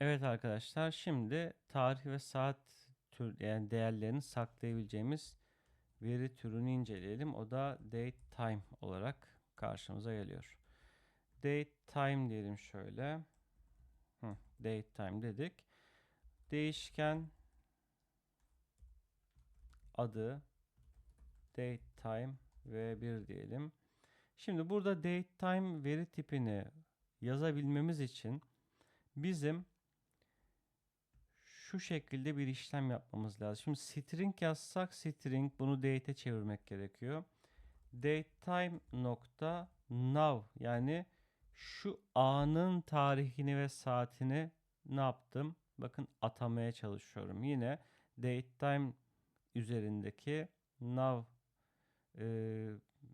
Evet arkadaşlar şimdi tarih ve saat tür yani değerlerini saklayabileceğimiz veri türünü inceleyelim. O da date time olarak karşımıza geliyor. Date time diyelim şöyle. Hı, date time dedik. Değişken adı date time ve 1 diyelim. Şimdi burada date time veri tipini yazabilmemiz için bizim şu şekilde bir işlem yapmamız lazım. Şimdi string yazsak string bunu date'e çevirmek gerekiyor. Datetime nokta now yani şu anın tarihini ve saatini ne yaptım? Bakın atamaya çalışıyorum. Yine datetime üzerindeki now e,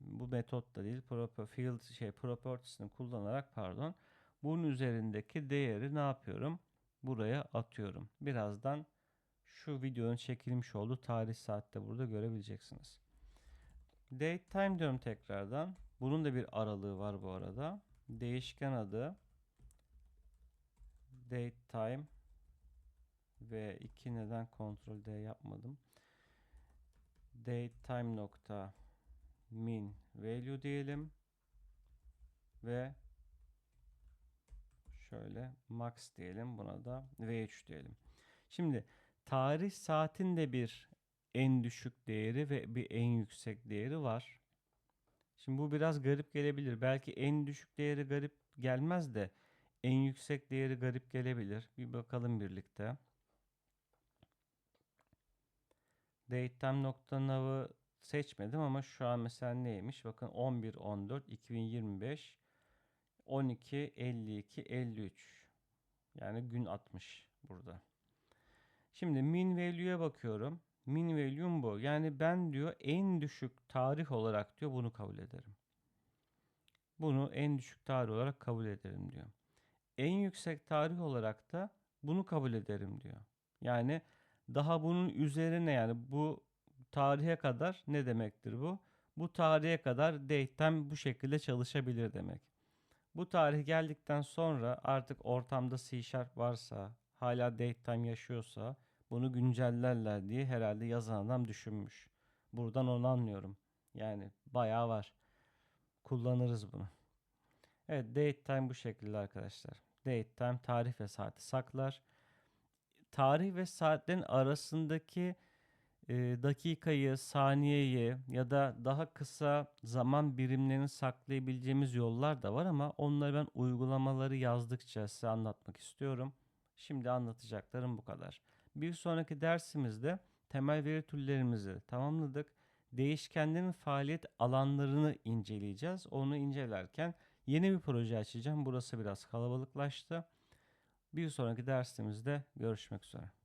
bu metot da değil field şey properties'ini kullanarak pardon bunun üzerindeki değeri ne yapıyorum? Buraya atıyorum. Birazdan şu videonun çekilmiş olduğu tarih saatte burada görebileceksiniz. Date time diyorum tekrardan. Bunun da bir aralığı var bu arada. Değişken adı date time ve iki neden kontrol D yapmadım. Date time nokta min value diyelim ve şöyle max diyelim buna da v3 diyelim. Şimdi tarih saatin de bir en düşük değeri ve bir en yüksek değeri var. Şimdi bu biraz garip gelebilir. Belki en düşük değeri garip gelmez de en yüksek değeri garip gelebilir. Bir bakalım birlikte. Datetime.nav'ı seçmedim ama şu an mesela neymiş? Bakın 11 14 2025 12 52 53 yani gün 60 burada. Şimdi min value'ya bakıyorum. Min value'm bu. Yani ben diyor en düşük tarih olarak diyor bunu kabul ederim. Bunu en düşük tarih olarak kabul ederim diyor. En yüksek tarih olarak da bunu kabul ederim diyor. Yani daha bunun üzerine yani bu tarihe kadar ne demektir bu? Bu tarihe kadar date'ten bu şekilde çalışabilir demek. Bu tarih geldikten sonra artık ortamda C Sharp varsa, hala datetime yaşıyorsa bunu güncellerler diye herhalde yazan adam düşünmüş. Buradan onu anlıyorum. Yani bayağı var. Kullanırız bunu. Evet datetime bu şekilde arkadaşlar. Datetime tarih ve saati saklar. Tarih ve saatlerin arasındaki e, dakikayı, saniyeyi ya da daha kısa zaman birimlerini saklayabileceğimiz yollar da var ama onları ben uygulamaları yazdıkça size anlatmak istiyorum. Şimdi anlatacaklarım bu kadar. Bir sonraki dersimizde temel veri türlerimizi tamamladık. Değişkenlerin faaliyet alanlarını inceleyeceğiz. Onu incelerken yeni bir proje açacağım. Burası biraz kalabalıklaştı. Bir sonraki dersimizde görüşmek üzere.